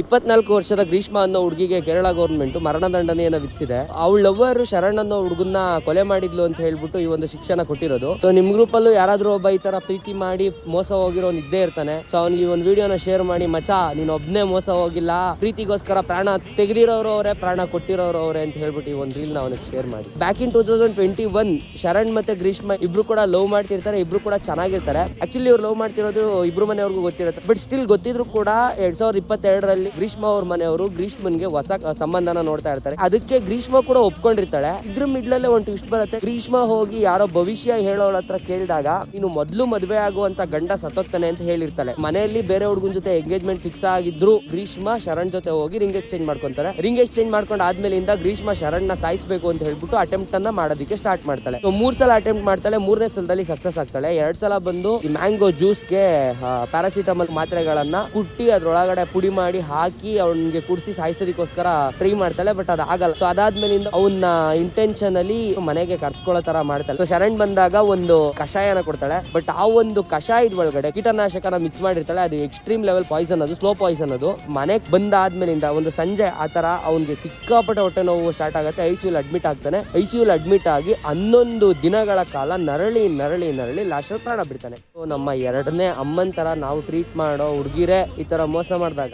ಇಪ್ಪತ್ನಾಲ್ಕು ವರ್ಷದ ಗ್ರೀಷ್ಮ ಅನ್ನೋ ಹುಡುಗಿಗೆ ಕೇರಳ ಗೌರ್ಮೆಂಟ್ ಮರಣದಂಡನೆಯನ್ನ ವಿಧಿಸಿದೆ. ಅವಳ ಲವರ್ ಶರಣ್ ಅನ್ನೋ ಹುಡುಗನ್ನ ಕೊಲೆ ಮಾಡಿದ್ಲು ಅಂತ ಹೇಳ್ಬಿಟ್ಟು ಈ ಒಂದು ಶಿಕ್ಷಣ ಕೊಟ್ಟಿರೋದು. ಸೊ ನಿಮ್ ಗ್ರೂಪ್ ಅಲ್ಲೂ ಯಾರಾದ್ರೂ ಒಬ್ಬ ಈ ತರ ಪ್ರೀತಿ ಮಾಡಿ ಮೋಸ ಹೋಗಿರೋ ಇದ್ದೇ ಇರ್ತಾನೆ. ಸೊ ಅವ್ನಿಗೆ ಈ ಒಂದು ವಿಡಿಯೋನ ಶೇರ್ ಮಾಡಿ ಮಚಾ ನೀನ್ ಒಬ್ನೇ ಮೋಸ ಹೋಗಿಲ್ಲ. ಪ್ರೀತಿಗೋಸ್ಕರ ಪ್ರಾಣ ತೆಗೆದಿರೋರು ಅವರೇ, ಪ್ರಾಣ ಕೊಟ್ಟಿರೋರು ಅವರೇ ಅಂತ ಹೇಳ್ಬಿಟ್ಟು ಈ ಒಂದು ರೀಲ್ನ ಅವನಿಗೆ ಶೇರ್ ಮಾಡಿ. Back in two thousand twenty one Sharan ಮತ್ತೆ ಗ್ರೀಷ್ಮ ಇಬ್ರು ಕೂಡ ಲವ್ ಮಾಡ್ತಿರ್ತಾರೆ, ಇಬ್ರು ಕೂಡ ಚೆನ್ನಾಗಿರ್ತಾರೆ. ಆಕ್ಚುಲಿ ಇವ್ರು ಲವ್ ಮಾಡ್ತಿರೋದು ಇಬ್ರು ಮನೆಯವ್ರಿಗೂ ಗೊತ್ತಿರುತ್ತೆ. ಬಟ್ ಸ್ಟಿಲ್ ಗೊತ್ತಿದ್ರು ಕೂಡ ಎರಡ್ ಸಾವಿರದ ಇಪ್ಪತ್ತೆರಡರಲ್ಲಿ ಗ್ರೀಷ್ಮ ಅವ್ರ ಮನೆಯವರು ಗ್ರೀಷ್ಮನ್ಗೆ ಹೊಸ ಸಂಬಂಧನ ನೋಡ್ತಾ ಇರ್ತಾರೆ. ಅದಕ್ಕೆ ಗ್ರೀಷ್ಮ ಕೂಡ ಒಪ್ಕೊಂಡಿರ್ತಾಳೆ. ಇದ್ರ ಮಿಡ್ಲಲ್ಲೇ ಒಂದು ಟ್ವಿಸ್ಟ್ ಬರುತ್ತೆ. ಗ್ರೀಷ್ಮ ಹೋಗಿ ಯಾರೋ ಭವಿಷ್ಯ ಹೇಳೋಳ ಹತ್ರ ಕೇಳಿದಾಗ, ನೀನು ಮೊದ್ಲು ಮದ್ವೆ ಆಗುವಂತ ಗಂಡ ಸತ್ತೋಗ್ತಾನೆ ಅಂತ ಹೇಳಿರ್ತಾಳೆ. ಮನೆಯಲ್ಲಿ ಬೇರೆ ಹುಡುಗನ ಜೊತೆ ಎಂಗೇಜ್ಮೆಂಟ್ ಫಿಕ್ಸ್ ಆಗಿದ್ರು, ಗ್ರೀಷ್ಮ ಶರಣ್ ಜೊತೆ ಹೋಗಿ ರಿಂಗ್ ಎಕ್ಸ್ಚೇಂಜ್ ಮಾಡ್ಕೊಂತಾರೆ. ರಿಂಗ್ ಎಕ್ಸ್ಚೇಂಜ್ ಮಾಡ್ಕೊಂಡು ಆದ್ಮೇಲಿಂದ ಗ್ರೀಷ್ಮ ಶರಣ್ನ ಸಾಯಿಸ್ಬೇಕು ಅಂತ ಹೇಳ್ಬಿಟ್ಟು ಅಟೆಂಪ್ಟ್ ಅನ್ನ ಮಾಡೋದಕ್ಕೆ ಸ್ಟಾರ್ಟ್ ಮಾಡ್ತಾಳೆ. ಮೂರ್ ಸಲ ಅಟೆಂಪ್ಟ್ ಮಾಡ್ತಾಳೆ. ಮೂರನೇ ಸಲದಲ್ಲಿ ಸಕ್ಸಸ್ ಆಗ್ತಾಳೆ. ಎರಡ್ ಸಲ ಬಂದು ಮ್ಯಾಂಗೋ ಜ್ಯೂಸ್ಗೆ ಪ್ಯಾರಾಸಿಟಮಲ್ ಮಾತ್ರೆಗಳನ್ನ ಕುಟ್ಟಿ ಅದ್ರೊಳಗಡೆ ಪುಡಿ ಮಾಡಿ ಹಾಕಿ ಅವ್ನಿಗೆ ಕುಡಿಸಿ ಸಾಯಿಸೋದಕ್ಕೋಸ್ಕರ ಟ್ರೈ ಮಾಡ್ತಾಳೆ ಬಟ್ ಅದಾಗಲ್ಲ ಸೊ ಅದಾದ್ಮೇಲಿಂದ ಅವನ್ನ ಇಂಟೆನ್ಷನ್ ಅಲ್ಲಿ ಮನೆಗೆ ಕರ್ಸ್ಕೊಳ್ಳೋ ತರ ಮಾಡ್ತಾಳೆ. ಸೊ ಶರಣ್ ಬಂದಾಗ ಒಂದು ಕಷಾಯನ ಕೊಡ್ತಾಳೆ ಬಟ್ ಆ ಒಂದು ಕಷಾಯದ ಒಳಗಡೆ ಕೀಟನಾಶಕನ ಮಿಕ್ಸ್ ಮಾಡಿರ್ತಾಳೆ. ಅದು ಎಕ್ಸ್ಟ್ರೀಮ್ ಲೆವೆಲ್ ಪಾಯ್ಸನ್ ಅದು ಸ್ಲೋ ಪಾಯ್ಸನ್ ಅದು. ಮನೆಗೆ ಬಂದಾದ್ಮೇಲಿಂದ ಒಂದು ಸಂಜೆ ಆ ತರ ಅವ್ನಿಗೆ ಸಿಕ್ಕಾಪಟ್ಟೆ ಹೊಟ್ಟೆ ನೋವು ಸ್ಟಾರ್ಟ್ ಆಗುತ್ತೆ. ಐ ಸಿ ಅಡ್ಮಿಟ್ ಆಗ್ತಾನೆ. ಐ ಸಿ ಅಡ್ಮಿಟ್ ಆಗಿ ಹನ್ನೊಂದು ದಿನಗಳ ಕಾಲ ನರಳಿ ನರಳಿ ನರಳಿ ಲಾಸ್ಟ್ ಪ್ರಾಣ ಬಿಡ್ತಾನೆ. ಸೊ ನಮ್ಮ ಎರಡನೇ ಅಮ್ಮನ್ ತರ ನಾವು ಟ್ರೀಟ್ ಮಾಡೋ ಹುಡುಗಿರೇ ಈ ತರ ಮೋಸ ಮಾಡಿದಾಗ.